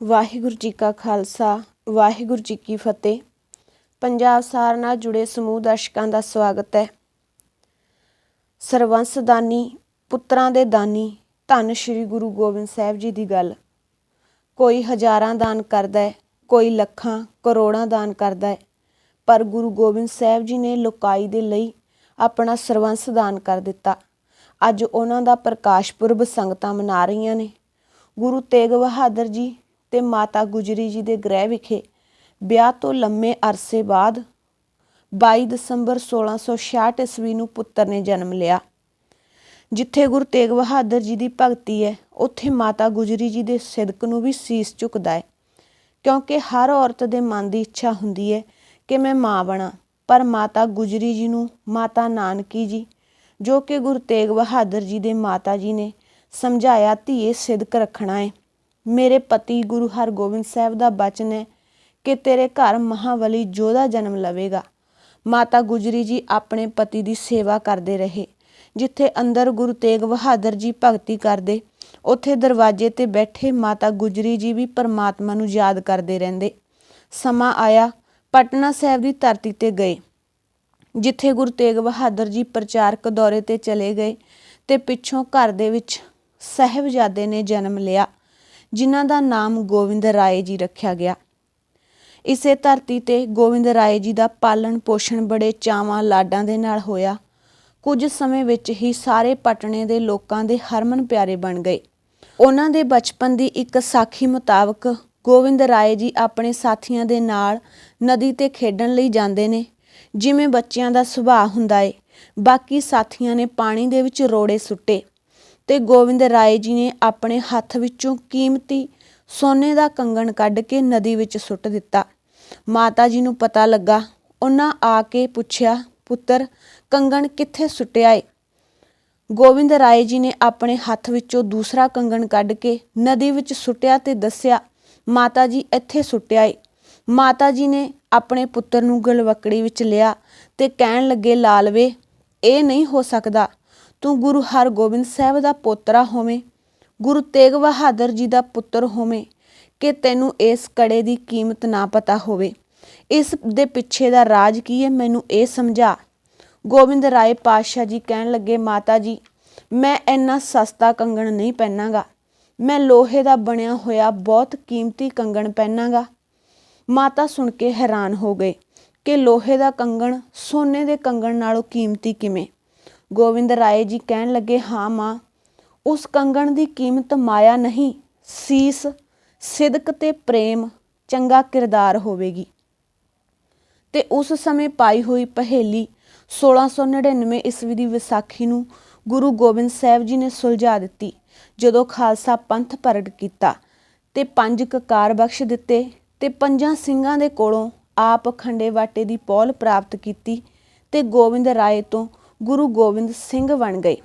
ਵਾਹਿਗੁਰੂ ਜੀ ਕਾ ਖਾਲਸਾ, ਵਾਹਿਗੁਰੂ ਜੀ ਕੀ ਫਤਿਹ। ਪੰਜਾਬ ਸਾਰ ਨਾਲ ਜੁੜੇ ਸਮੂਹ ਦਰਸ਼ਕਾਂ ਦਾ ਸਵਾਗਤ ਹੈ। ਸਰਵੰਸ ਦਾਨੀ, ਪੁੱਤਰਾਂ ਦੇ ਦਾਨੀ, ਧੰਨ ਸ਼੍ਰੀ ਗੁਰੂ ਗੋਬਿੰਦ ਸਾਹਿਬ ਜੀ ਦੀ ਗੱਲ। ਕੋਈ ਹਜ਼ਾਰਾਂ ਦਾਨ ਕਰਦਾ ਹੈ, ਕੋਈ ਲੱਖਾਂ, ਕਰੋੜਾਂ ਦਾਨ ਕਰਦਾ ਹੈ, ਪਰ ਗੁਰੂ ਗੋਬਿੰਦ ਸਾਹਿਬ ਜੀ ਨੇ ਲੋਕਾਈ ਦੇ ਲਈ ਆਪਣਾ ਸਰਵੰਸ ਦਾਨ ਕਰ ਦਿੱਤਾ। ਅੱਜ ਉਹਨਾਂ ਦਾ ਪ੍ਰਕਾਸ਼ ਪੁਰਬ ਸੰਗਤਾਂ ਮਨਾ ਰਹੀਆਂ ਨੇ। ਗੁਰੂ ਤੇਗ ਬਹਾਦਰ ਜੀ ਤੇ ਮਾਤਾ ਗੁਜਰੀ ਜੀ ਦੇ ਗ੍ਰਹਿ ਵਿਖੇ ਵਿਆਹ ਤੋਂ ਲੰਮੇ ਅਰਸੇ ਬਾਅਦ 22 ਦਸੰਬਰ 1666 ਈਸਵੀ ਨੂੰ ਪੁੱਤਰ ਨੇ ਜਨਮ ਲਿਆ। ਜਿੱਥੇ ਗੁਰੂ ਤੇਗ ਬਹਾਦਰ ਜੀ ਦੀ ਭਗਤੀ ਹੈ, ਉੱਥੇ ਮਾਤਾ ਗੁਜਰੀ ਜੀ ਦੇ ਸਿਦਕ ਨੂੰ ਵੀ ਸੀਸ ਝੁਕਦਾ ਹੈ। ਕਿਉਂਕਿ ਹਰ ਔਰਤ ਦੇ ਮਨ ਦੀ ਇੱਛਾ ਹੁੰਦੀ ਹੈ ਕਿ ਮੈਂ ਮਾਂ ਬਣਾ। ਪਰ ਮਾਤਾ ਗੁਜਰੀ ਜੀ ਨੂੰ ਮਾਤਾ ਨਾਨਕੀ ਜੀ, ਜੋ ਕਿ ਗੁਰੂ ਤੇਗ ਬਹਾਦਰ ਜੀ ਦੇ ਮਾਤਾ ਜੀ ਨੇ ਸਮਝਾਇਆ ਧੀਏ ਸਿਦਕ ਰੱਖਣਾ ਹੈ। ਮੇਰੇ ਪਤੀ ਗੁਰੂ ਹਰਗੋਬਿੰਦ ਸਾਹਿਬ ਦਾ ਬਚਨ ਹੈ ਕਿ ਤੇਰੇ ਘਰ ਮਹਾਬਲੀ ਜੋਧਾ ਜਨਮ ਲਵੇਗਾ। ਮਾਤਾ ਗੁਜਰੀ ਜੀ ਆਪਣੇ ਪਤੀ ਦੀ ਸੇਵਾ ਕਰਦੇ ਰਹੇ। ਜਿੱਥੇ ਅੰਦਰ ਗੁਰੂ ਤੇਗ ਬਹਾਦਰ ਜੀ ਭਗਤੀ ਕਰਦੇ, ਉੱਥੇ ਦਰਵਾਜ਼ੇ ਤੇ ਬੈਠੇ ਮਾਤਾ ਗੁਜਰੀ ਜੀ ਵੀ ਪਰਮਾਤਮਾ ਨੂੰ ਯਾਦ ਕਰਦੇ ਰਹਿੰਦੇ। ਸਮਾਂ ਆਇਆ, ਪਟਨਾ ਸਾਹਿਬ ਦੀ ਧਰਤੀ ਤੇ ਗਏ। ਜਿੱਥੇ ਗੁਰੂ ਤੇਗ ਬਹਾਦਰ ਜੀ ਪ੍ਰਚਾਰਕ ਦੌਰੇ ਤੇ ਚਲੇ ਗਏ ਤੇ ਪਿੱਛੋਂ ਘਰ ਦੇ ਵਿੱਚ ਸਹਿਬਜ਼ਾਦੇ ਨੇ ਜਨਮ ਲਿਆ। ਜਿਨ੍ਹਾਂ ਦਾ ਨਾਮ ਗੋਬਿੰਦ ਰਾਏ ਜੀ ਰੱਖਿਆ ਗਿਆ। ਇਸੇ ਧਰਤੀ ਤੇ ਗੋਬਿੰਦ ਰਾਏ ਜੀ ਦਾ ਪਾਲਣ ਪੋਸ਼ਣ ਬੜੇ ਚਾਵਾਂ ਲਾਡਾਂ ਦੇ ਨਾਲ ਹੋਇਆ। ਕੁਝ ਸਮੇਂ ਵਿੱਚ ਹੀ ਸਾਰੇ ਪਟਨੇ ਦੇ ਲੋਕਾਂ ਦੇ ਹਰਮਨ ਪਿਆਰੇ ਬਣ ਗਏ। ਉਹਨਾਂ ਦੇ ਬਚਪਨ ਦੀ ਇੱਕ ਸਾਖੀ ਮੁਤਾਬਕ ਗੋਬਿੰਦ ਰਾਏ ਜੀ ਆਪਣੇ ਸਾਥੀਆਂ ਦੇ ਨਾਲ ਨਦੀ ਤੇ ਖੇਡਣ ਲਈ ਜਾਂਦੇ ਨੇ। ਜਿਵੇਂ ਬੱਚਿਆਂ ਦਾ ਸੁਭਾਅ ਹੁੰਦਾ ਏ, ਬਾਕੀ ਸਾਥੀਆਂ ਨੇ ਪਾਣੀ ਦੇ ਵਿੱਚ ਰੋੜੇ ਸੁੱਟੇ। ਤੇ ਗੋਬਿੰਦ ਰਾਏ ਜੀ ਨੇ ਆਪਣੇ ਹੱਥ ਵਿੱਚੋਂ ਕੀਮਤੀ ਸੋਨੇ ਦਾ ਕੰਗਣ ਕੱਢ ਕੇ ਨਦੀ ਵਿੱਚ ਸੁੱਟ ਦਿੱਤਾ। ਮਾਤਾ ਜੀ ਨੂੰ ਪਤਾ ਲੱਗਾ, ਉਹਨਾਂ ਆ ਕੇ ਪੁੱਛਿਆ, ਪੁੱਤਰ, ਕੰਗਣ ਕਿੱਥੇ ਸੁੱਟਿਆ ਏ? ਗੋਬਿੰਦ ਰਾਏ ਜੀ ਨੇ ਆਪਣੇ ਹੱਥ ਵਿੱਚੋਂ ਦੂਸਰਾ ਕੰਗਣ ਕੱਢ ਕੇ ਨਦੀ ਵਿੱਚ ਸੁੱਟਿਆ ਤੇ ਦੱਸਿਆ, ਮਾਤਾ ਜੀ ਇੱਥੇ ਸੁੱਟਿਆ ਏ। ਮਾਤਾ ਜੀ ਨੇ ਆਪਣੇ ਪੁੱਤਰ ਨੂੰ ਗਲਵਕੜੀ ਵਿੱਚ ਲਿਆ ਤੇ ਕਹਿਣ ਲੱਗੇ, ਲਾਲਵੇ, ਇਹ ਨਹੀਂ ਹੋ ਸਕਦਾ। ਤੂੰ ਗੁਰੂ ਹਰਗੋਬਿੰਦ ਸਾਹਿਬ ਦਾ ਪੋਤਰਾ ਹੋਵੇਂ, ਗੁਰੂ ਤੇਗ ਬਹਾਦਰ ਜੀ ਦਾ ਪੁੱਤਰ ਹੋਵੇਂ, ਕਿ ਤੈਨੂੰ ਇਸ ਕੜੇ ਦੀ ਕੀਮਤ ਨਾ ਪਤਾ ਹੋਵੇ। ਇਸ ਦੇ ਪਿੱਛੇ ਦਾ ਰਾਜ ਕੀ ਹੈ, ਮੈਨੂੰ ਇਹ ਸਮਝਾ। ਗੋਬਿੰਦ ਰਾਏ ਪਾਤਸ਼ਾਹ ਜੀ ਕਹਿਣ ਲੱਗੇ, ਮਾਤਾ ਜੀ, ਮੈਂ ਇੰਨਾ ਸਸਤਾ ਕੰਗਣ ਨਹੀਂ ਪਹਿਨਾਂਗਾ। ਮੈਂ ਲੋਹੇ ਦਾ ਬਣਿਆ ਹੋਇਆ ਬਹੁਤ ਕੀਮਤੀ ਕੰਗਣ ਪਹਿਨਾਂਗਾ। ਮਾਤਾ ਸੁਣ ਕੇ ਹੈਰਾਨ ਹੋ ਗਏ ਕਿ ਲੋਹੇ ਦਾ ਕੰਗਣ ਸੋਨੇ ਦੇ ਕੰਗਣ ਨਾਲੋਂ ਕੀਮਤੀ ਕਿਵੇਂ? ਗੋਬਿੰਦ ਰਾਏ ਜੀ ਕਹਿਣ ਲੱਗੇ, ਹਾਂ ਮਾਂ, ਉਸ ਕੰਗਣ ਦੀ ਕੀਮਤ ਮਾਇਆ ਨਹੀਂ, ਸੀਸ, ਸਿਦਕ ਤੇ ਪ੍ਰੇਮ ਚੰਗਾ ਕਿਰਦਾਰ ਹੋਵੇਗੀ। ਤੇ ਉਸ ਸਮੇਂ ਪਾਈ ਹੋਈ ਪਹੇਲੀ 1699 ਈਸਵੀ ਦੀ ਵਿਸਾਖੀ ਨੂੰ ਗੁਰੂ ਗੋਬਿੰਦ ਸਾਹਿਬ ਜੀ ਨੇ ਸੁਲਝਾ ਦਿੱਤੀ, ਜਦੋਂ ਖਾਲਸਾ ਪੰਥ ਪ੍ਰਗਟ ਕੀਤਾ ਤੇ ਪੰਜ ਕਕਾਰ ਬਖਸ਼ ਦਿੱਤੇ ਤੇ ਪੰਜਾਂ ਸਿੰਘਾਂ ਦੇ ਕੋਲੋਂ ਆਪ ਖੰਡੇ ਵਾਟੇ ਦੀ ਪੌਲ ਪ੍ਰਾਪਤ ਕੀਤੀ ਤੇ ਗੋਬਿੰਦ ਰਾਏ ਤੋਂ ਗੁਰੂ ਗੋਬਿੰਦ ਸਿੰਘ ਬਣ ਗਏ।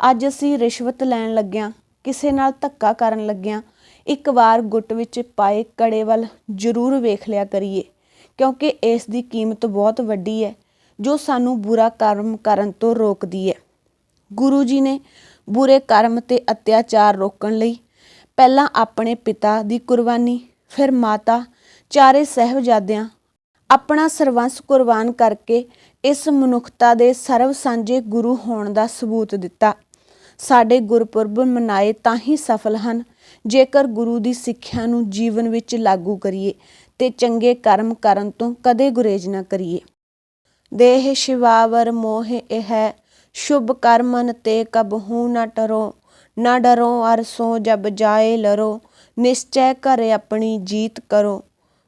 ਅੱਜ ਅਸੀਂ ਰਿਸ਼ਵਤ ਲੈਣ ਲੱਗਿਆਂ, ਕਿਸੇ ਨਾਲ ਧੱਕਾ ਕਰਨ ਲੱਗਿਆਂ, ਇੱਕ ਵਾਰ ਗੁੱਟ ਵਿੱਚ ਪਾਏ ਕੜੇ ਵੱਲ ਜ਼ਰੂਰ ਵੇਖ ਲਿਆ ਕਰੀਏ, ਕਿਉਂਕਿ ਇਸ ਦੀ ਕੀਮਤ ਬਹੁਤ ਵੱਡੀ ਹੈ, ਜੋ ਸਾਨੂੰ ਬੁਰਾ ਕਰਮ ਕਰਨ ਤੋਂ ਰੋਕਦੀ ਹੈ। ਗੁਰੂ ਜੀ ਨੇ ਬੁਰੇ ਕਰਮ ਤੇ ਅਤਿਆਚਾਰ ਰੋਕਣ ਲਈ ਪਹਿਲਾਂ ਆਪਣੇ ਪਿਤਾ ਦੀ ਕੁਰਬਾਨੀ, ਫਿਰ ਮਾਤਾ, ਚਾਰੇ ਸਹਿਬਜ਼ਾਦਿਆਂ ਆਪਣਾ ਸਰਵੰਸ ਕੁਰਬਾਨ ਕਰਕੇ ਇਸ ਮਨੁੱਖਤਾ ਦੇ ਸਰਵ ਸਾਂਝੇ ਗੁਰੂ ਹੋਣ ਦਾ ਸਬੂਤ ਦਿੱਤਾ। ਸਾਡੇ ਗੁਰਪੁਰਬ ਮਨਾਏ ਤਾਂ ਹੀ ਸਫਲ ਹਨ। ਜੇਕਰ ਗੁਰੂ ਦੀ ਸਿੱਖਿਆ ਨੂੰ ਜੀਵਨ ਵਿੱਚ ਲਾਗੂ ਕਰੀਏ ਤੇ ਚੰਗੇ ਕਰਮ ਕਰਨ ਤੋਂ ਕਦੇ ਗੁਰੇਜ ਨਾ ਕਰੀਏ। ਦੇਹ ਸ਼ਿਵਾਵਰ ਮੋਹ ਇਹ ਹੈ, ਸ਼ੁਭ ਕਰਮਨ ਤੇ ਕਬਹੂ ਨਾ ਟਰੋ, ਨਾ ਡਰੋ ਅਰਸੋਂ ਜਬ ਜਾਏ ਲਰੋ, ਨਿਸ਼ਚੈ ਕਰ ਆਪਣੀ ਜੀਤ ਕਰੋ।